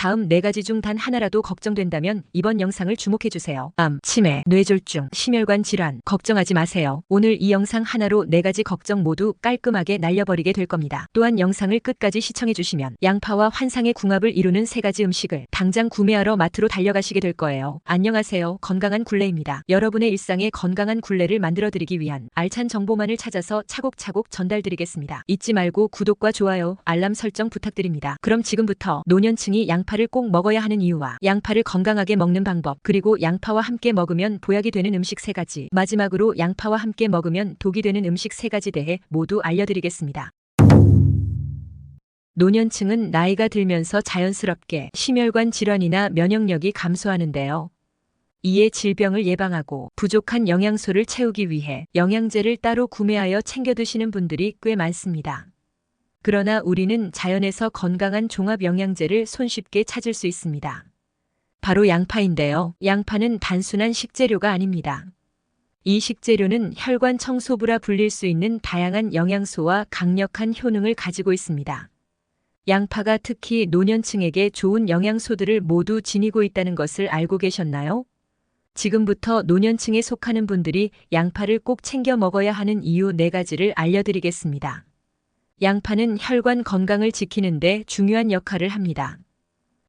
다음 네 가지 중 단 하나라도 걱정된다면 이번 영상을 주목해주세요. 암, 치매, 뇌졸중, 심혈관 질환, 걱정하지 마세요. 오늘 이 영상 하나로 네 가지 걱정 모두 깔끔하게 날려버리게 될 겁니다. 또한 영상을 끝까지 시청해주시면 양파와 환상의 궁합을 이루는 세 가지 음식을 당장 구매하러 마트로 달려가시게 될 거예요. 안녕하세요. 건강한 굴레입니다. 여러분의 일상에 건강한 굴레를 만들어드리기 위한 알찬 정보만을 찾아서 차곡차곡 전달드리겠습니다. 잊지 말고 구독과 좋아요, 알람 설정 부탁드립니다. 그럼 지금부터 노년층이 양파 를 꼭 먹어야 하는 이유와 양파를 건강하게 먹는 방법, 그리고 양파와 함께 먹으면 보약이 되는 음식 세 가지, 마지막으로 양파와 함께 먹으면 독이 되는 음식 세 가지 대해 모두 알려드리겠습니다. 노년층은 나이가 들면서 자연스럽게 심혈관 질환이나 면역력이 감소하는데요. 이에 질병을 예방하고 부족한 영양소를 채우기 위해 영양제를 따로 구매하여 챙겨 드시는 분들이 꽤 많습니다. 그러나 우리는 자연에서 건강한 종합 영양제를 손쉽게 찾을 수 있습니다. 바로 양파인데요. 양파는 단순한 식재료가 아닙니다. 이 식재료는 혈관 청소부라 불릴 수 있는 다양한 영양소와 강력한 효능을 가지고 있습니다. 양파가 특히 노년층에게 좋은 영양소들을 모두 지니고 있다는 것을 알고 계셨나요? 지금부터 노년층에 속하는 분들이 양파를 꼭 챙겨 먹어야 하는 이유 네 가지를 알려드리겠습니다. 양파는 혈관 건강을 지키는데 중요한 역할을 합니다.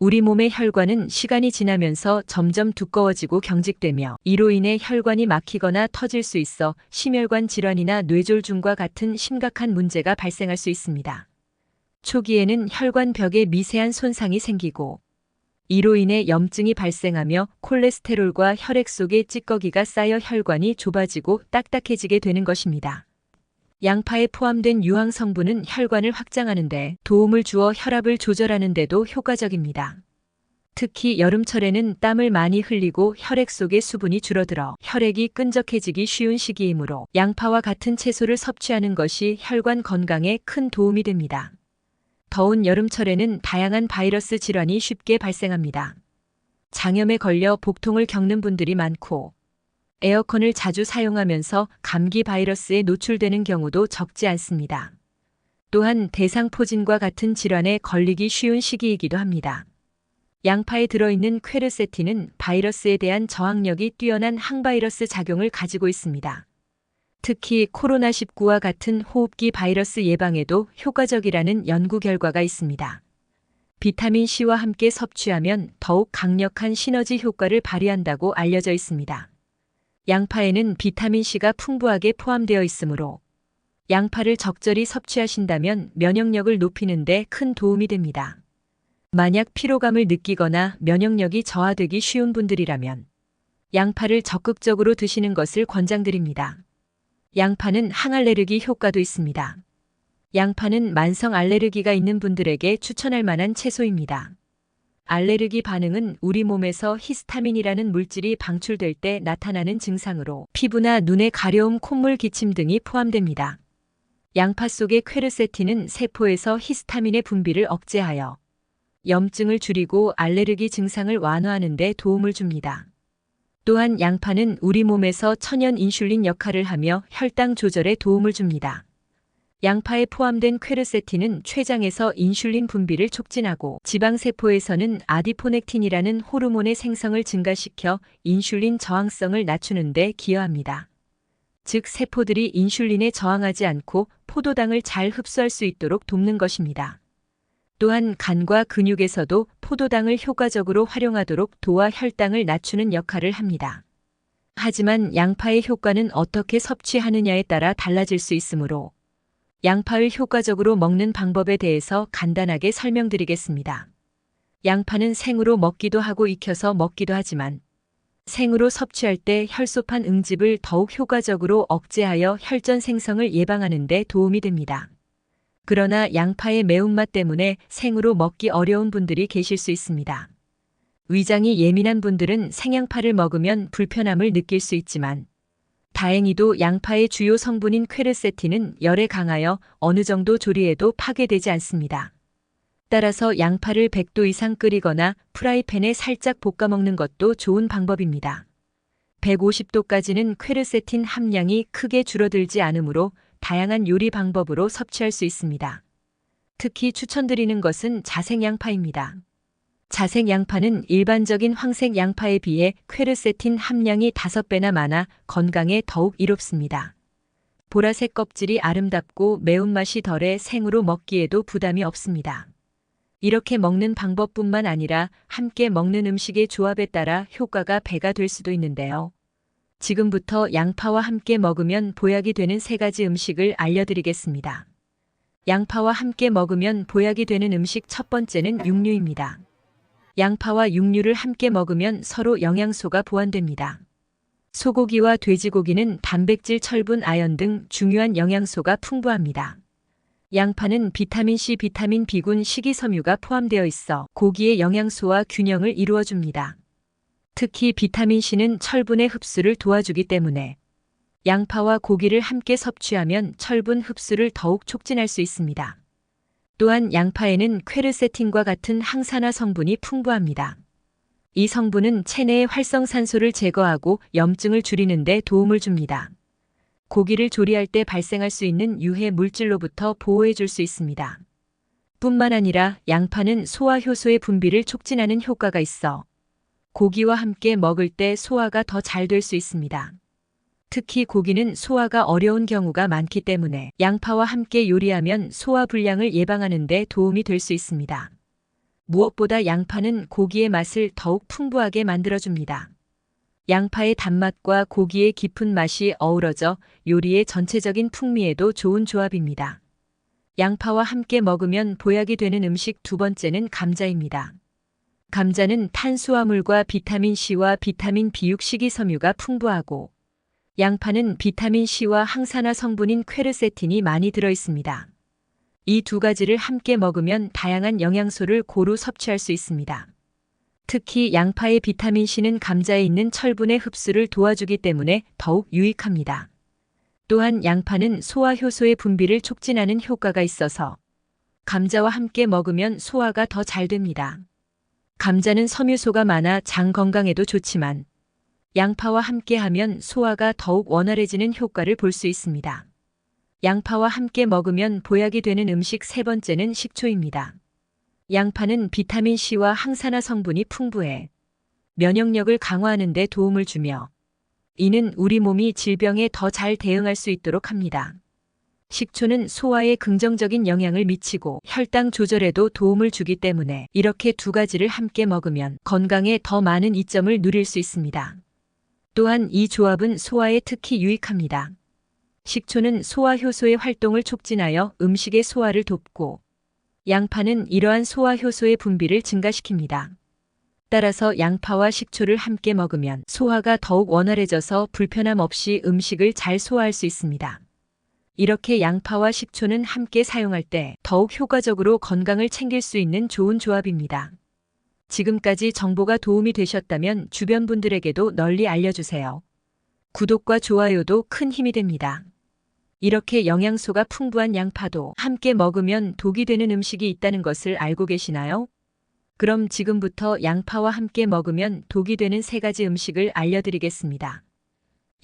우리 몸의 혈관은 시간이 지나면서 점점 두꺼워지고 경직되며 이로 인해 혈관이 막히거나 터질 수 있어 심혈관 질환이나 뇌졸중과 같은 심각한 문제가 발생할 수 있습니다. 초기에는 혈관벽에 미세한 손상이 생기고 이로 인해 염증이 발생하며 콜레스테롤과 혈액 속에 찌꺼기가 쌓여 혈관이 좁아지고 딱딱해지게 되는 것입니다. 양파에 포함된 유황 성분은 혈관을 확장하는데 도움을 주어 혈압을 조절하는 데도 효과적입니다. 특히 여름철에는 땀을 많이 흘리고 혈액 속의 수분이 줄어들어 혈액이 끈적해지기 쉬운 시기이므로 양파와 같은 채소를 섭취하는 것이 혈관 건강에 큰 도움이 됩니다. 더운 여름철에는 다양한 바이러스 질환이 쉽게 발생합니다. 장염에 걸려 복통을 겪는 분들이 많고 에어컨을 자주 사용하면서 감기 바이러스에 노출되는 경우도 적지 않습니다. 또한 대상포진과 같은 질환에 걸리기 쉬운 시기이기도 합니다. 양파에 들어있는 퀘르세틴은 바이러스에 대한 저항력이 뛰어난 항바이러스 작용을 가지고 있습니다. 특히 코로나19와 같은 호흡기 바이러스 예방에도 효과적이라는 연구 결과가 있습니다. 비타민 C와 함께 섭취하면 더욱 강력한 시너지 효과를 발휘한다고 알려져 있습니다. 양파에는 비타민 C가 풍부하게 포함되어 있으므로 양파를 적절히 섭취하신다면 면역력을 높이는 데 큰 도움이 됩니다. 만약 피로감을 느끼거나 면역력이 저하되기 쉬운 분들이라면 양파를 적극적으로 드시는 것을 권장드립니다. 양파는 항알레르기 효과도 있습니다. 양파는 만성 알레르기가 있는 분들에게 추천할 만한 채소입니다. 알레르기 반응은 우리 몸에서 히스타민이라는 물질이 방출될 때 나타나는 증상으로 피부나 눈의 가려움, 콧물 기침 등이 포함됩니다. 양파 속의 퀘르세틴은 세포에서 히스타민의 분비를 억제하여 염증을 줄이고 알레르기 증상을 완화하는 데 도움을 줍니다. 또한 양파는 우리 몸에서 천연 인슐린 역할을 하며 혈당 조절에 도움을 줍니다. 양파에 포함된 퀘르세틴은 췌장에서 인슐린 분비를 촉진하고 지방세포에서는 아디포넥틴이라는 호르몬의 생성을 증가시켜 인슐린 저항성을 낮추는 데 기여합니다. 즉 세포들이 인슐린에 저항하지 않고 포도당을 잘 흡수할 수 있도록 돕는 것입니다. 또한 간과 근육에서도 포도당을 효과적으로 활용하도록 도와 혈당을 낮추는 역할을 합니다. 하지만 양파의 효과는 어떻게 섭취하느냐에 따라 달라질 수 있으므로 양파를 효과적으로 먹는 방법에 대해서 간단하게 설명드리겠습니다. 양파는 생으로 먹기도 하고 익혀서 먹기도 하지만 생으로 섭취할 때 혈소판 응집을 더욱 효과적으로 억제하여 혈전 생성을 예방하는 데 도움이 됩니다. 그러나 양파의 매운맛 때문에 생으로 먹기 어려운 분들이 계실 수 있습니다. 위장이 예민한 분들은 생양파를 먹으면 불편함을 느낄 수 있지만 다행히도 양파의 주요 성분인 퀘르세틴은 열에 강하여 어느 정도 조리해도 파괴되지 않습니다. 따라서 양파를 100도 이상 끓이거나 프라이팬에 살짝 볶아 먹는 것도 좋은 방법입니다. 150도까지는 퀘르세틴 함량이 크게 줄어들지 않으므로 다양한 요리 방법으로 섭취할 수 있습니다. 특히 추천드리는 것은 자생양파입니다. 자색 양파는 일반적인 황색 양파에 비해 퀘르세틴 함량이 5배나 많아 건강에 더욱 이롭습니다. 보라색 껍질이 아름답고 매운맛이 덜해 생으로 먹기에도 부담이 없습니다. 이렇게 먹는 방법뿐만 아니라 함께 먹는 음식의 조합에 따라 효과가 배가 될 수도 있는데요. 지금부터 양파와 함께 먹으면 보약이 되는 세 가지 음식을 알려드리겠습니다. 양파와 함께 먹으면 보약이 되는 음식 첫 번째는 육류입니다. 양파와 육류를 함께 먹으면 서로 영양소가 보완됩니다. 소고기와 돼지고기는 단백질, 철분, 아연 등 중요한 영양소가 풍부합니다. 양파는 비타민C, 비타민 B군, 식이섬유가 포함되어 있어 고기의 영양소와 균형을 이루어줍니다. 특히 비타민C는 철분의 흡수를 도와주기 때문에 양파와 고기를 함께 섭취하면 철분 흡수를 더욱 촉진할 수 있습니다. 또한 양파에는 퀘르세틴과 같은 항산화 성분이 풍부합니다. 이 성분은 체내의 활성산소를 제거하고 염증을 줄이는 데 도움을 줍니다. 고기를 조리할 때 발생할 수 있는 유해 물질로부터 보호해 줄 수 있습니다. 뿐만 아니라 양파는 소화 효소의 분비를 촉진하는 효과가 있어 고기와 함께 먹을 때 소화가 더 잘 될 수 있습니다. 특히 고기는 소화가 어려운 경우가 많기 때문에 양파와 함께 요리하면 소화 불량을 예방하는 데 도움이 될 수 있습니다. 무엇보다 양파는 고기의 맛을 더욱 풍부하게 만들어줍니다. 양파의 단맛과 고기의 깊은 맛이 어우러져 요리의 전체적인 풍미에도 좋은 조합입니다. 양파와 함께 먹으면 보약이 되는 음식 두 번째는 감자입니다. 감자는 탄수화물과 비타민 C와 비타민 B6 식이섬유가 풍부하고 양파는 비타민 C와 항산화 성분인 퀘르세틴이 많이 들어 있습니다. 이 두 가지를 함께 먹으면 다양한 영양소를 고루 섭취할 수 있습니다. 특히 양파의 비타민 C는 감자에 있는 철분의 흡수를 도와주기 때문에 더욱 유익합니다. 또한 양파는 소화 효소의 분비를 촉진하는 효과가 있어서 감자와 함께 먹으면 소화가 더 잘 됩니다. 감자는 섬유소가 많아 장 건강에도 좋지만 양파와 함께 하면 소화가 더욱 원활해지는 효과를 볼 수 있습니다. 양파와 함께 먹으면 보약이 되는 음식 세 번째는 식초입니다. 양파는 비타민 C와 항산화 성분이 풍부해 면역력을 강화하는 데 도움을 주며 이는 우리 몸이 질병에 더 잘 대응할 수 있도록 합니다. 식초는 소화에 긍정적인 영향을 미치고 혈당 조절에도 도움을 주기 때문에 이렇게 두 가지를 함께 먹으면 건강에 더 많은 이점을 누릴 수 있습니다. 또한 이 조합은 소화에 특히 유익합니다. 식초는 소화 효소의 활동을 촉진하여 음식의 소화를 돕고 양파는 이러한 소화 효소의 분비를 증가시킵니다. 따라서 양파와 식초를 함께 먹으면 소화가 더욱 원활해져서 불편함 없이 음식을 잘 소화할 수 있습니다. 이렇게 양파와 식초는 함께 사용할 때 더욱 효과적으로 건강을 챙길 수 있는 좋은 조합입니다. 지금까지 정보가 도움이 되셨다면 주변 분들에게도 널리 알려주세요. 구독과 좋아요도 큰 힘이 됩니다. 이렇게 영양소가 풍부한 양파도 함께 먹으면 독이 되는 음식이 있다는 것을 알고 계시나요? 그럼 지금부터 양파와 함께 먹으면 독이 되는 세 가지 음식을 알려드리겠습니다.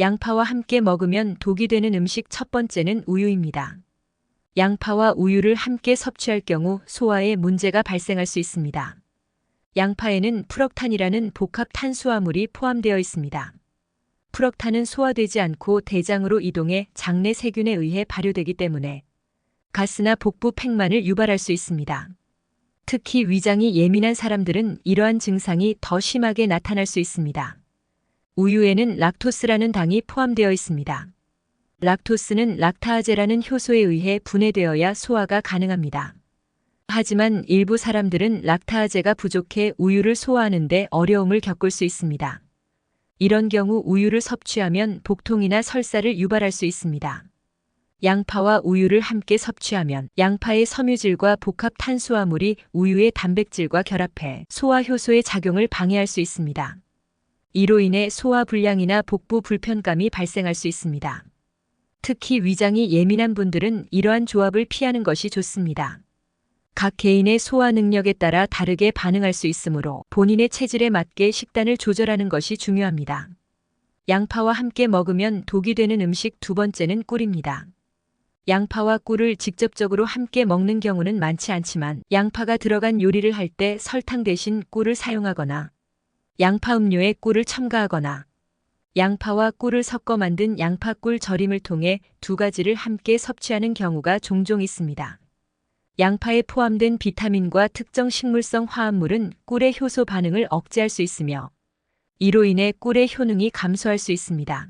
양파와 함께 먹으면 독이 되는 음식 첫 번째는 우유입니다. 양파와 우유를 함께 섭취할 경우 소화에 문제가 발생할 수 있습니다. 양파에는 프럭탄이라는 복합 탄수화물이 포함되어 있습니다. 프럭탄은 소화되지 않고 대장으로 이동해 장내 세균에 의해 발효되기 때문에 가스나 복부 팽만을 유발할 수 있습니다. 특히 위장이 예민한 사람들은 이러한 증상이 더 심하게 나타날 수 있습니다. 우유에는 락토스라는 당이 포함되어 있습니다. 락토스는 락타아제라는 효소에 의해 분해되어야 소화가 가능합니다. 하지만 일부 사람들은 락타아제가 부족해 우유를 소화하는데 어려움을 겪을 수 있습니다. 이런 경우 우유를 섭취하면 복통이나 설사를 유발할 수 있습니다. 양파와 우유를 함께 섭취하면 양파의 섬유질과 복합 탄수화물이 우유의 단백질과 결합해 소화 효소의 작용을 방해할 수 있습니다. 이로 인해 소화 불량이나 복부 불편감이 발생할 수 있습니다. 특히 위장이 예민한 분들은 이러한 조합을 피하는 것이 좋습니다. 각 개인의 소화 능력에 따라 다르게 반응할 수 있으므로 본인의 체질에 맞게 식단을 조절하는 것이 중요합니다. 양파와 함께 먹으면 독이 되는 음식 두 번째는 꿀입니다. 양파와 꿀을 직접적으로 함께 먹는 경우는 많지 않지만 양파가 들어간 요리를 할 때 설탕 대신 꿀을 사용하거나 양파 음료에 꿀을 첨가하거나 양파와 꿀을 섞어 만든 양파꿀 절임을 통해 두 가지를 함께 섭취하는 경우가 종종 있습니다. 양파에 포함된 비타민과 특정 식물성 화합물은 꿀의 효소 반응을 억제할 수 있으며 이로 인해 꿀의 효능이 감소할 수 있습니다.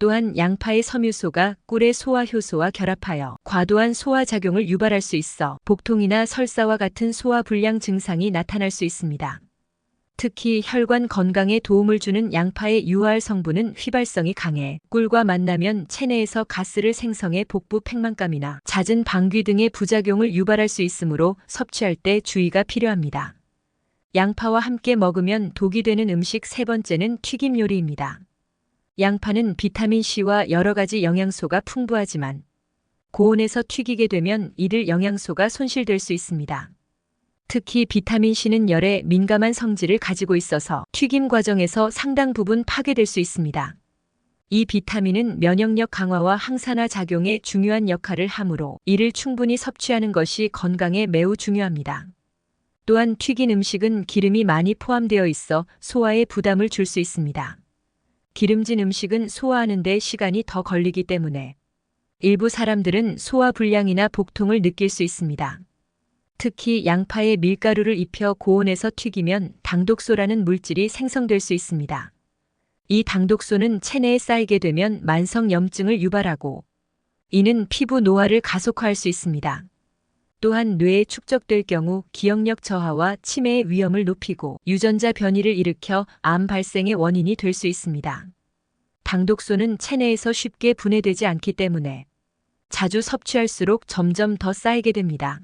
또한 양파의 섬유소가 꿀의 소화 효소와 결합하여 과도한 소화 작용을 유발할 수 있어 복통이나 설사와 같은 소화 불량 증상이 나타날 수 있습니다. 특히 혈관 건강에 도움을 주는 양파의 유화알 성분은 휘발성이 강해 꿀과 만나면 체내에서 가스를 생성해 복부 팽만감이나 잦은 방귀 등의 부작용을 유발할 수 있으므로 섭취할 때 주의가 필요합니다. 양파와 함께 먹으면 독이 되는 음식 세 번째는 튀김 요리입니다. 양파는 비타민C와 여러 가지 영양소가 풍부하지만 고온에서 튀기게 되면 이들 영양소가 손실될 수 있습니다. 특히 비타민C는 열에 민감한 성질을 가지고 있어서 튀김 과정에서 상당 부분 파괴될 수 있습니다. 이 비타민은 면역력 강화와 항산화 작용에 중요한 역할을 하므로 이를 충분히 섭취하는 것이 건강에 매우 중요합니다. 또한 튀긴 음식은 기름이 많이 포함되어 있어 소화에 부담을 줄 수 있습니다. 기름진 음식은 소화하는 데 시간이 더 걸리기 때문에 일부 사람들은 소화 불량이나 복통을 느낄 수 있습니다. 특히 양파에 밀가루를 입혀 고온에서 튀기면 당독소라는 물질이 생성될 수 있습니다. 이 당독소는 체내에 쌓이게 되면 만성염증을 유발하고 이는 피부 노화를 가속화할 수 있습니다. 또한 뇌에 축적될 경우 기억력 저하와 치매의 위험을 높이고 유전자 변이를 일으켜 암 발생의 원인이 될 수 있습니다. 당독소는 체내에서 쉽게 분해되지 않기 때문에 자주 섭취할수록 점점 더 쌓이게 됩니다.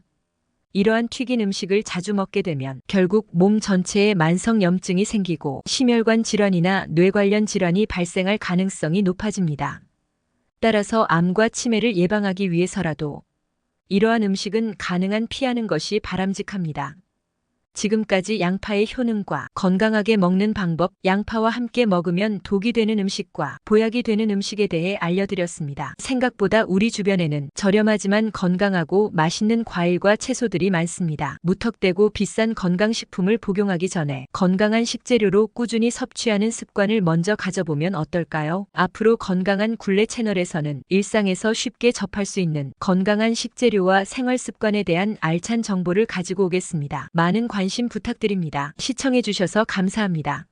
이러한 튀긴 음식을 자주 먹게 되면 결국 몸 전체에 만성 염증이 생기고 심혈관 질환이나 뇌 관련 질환이 발생할 가능성이 높아집니다. 따라서 암과 치매를 예방하기 위해서라도 이러한 음식은 가능한 피하는 것이 바람직합니다. 지금까지 양파의 효능과 건강하게 먹는 방법, 양파와 함께 먹으면 독이 되는 음식과 보약이 되는 음식에 대해 알려드렸습니다. 생각보다 우리 주변에는 저렴하지만 건강하고 맛있는 과일과 채소들이 많습니다. 무턱대고 비싼 건강식품을 복용하기 전에 건강한 식재료로 꾸준히 섭취하는 습관을 먼저 가져보면 어떨까요? 앞으로 건강한 굴레 채널에서는 일상에서 쉽게 접할 수 있는 건강한 식재료와 생활 습관에 대한 알찬 정보를 가지고 오겠습니다. 많은 관심 부탁드립니다. 시청해주셔서 감사합니다.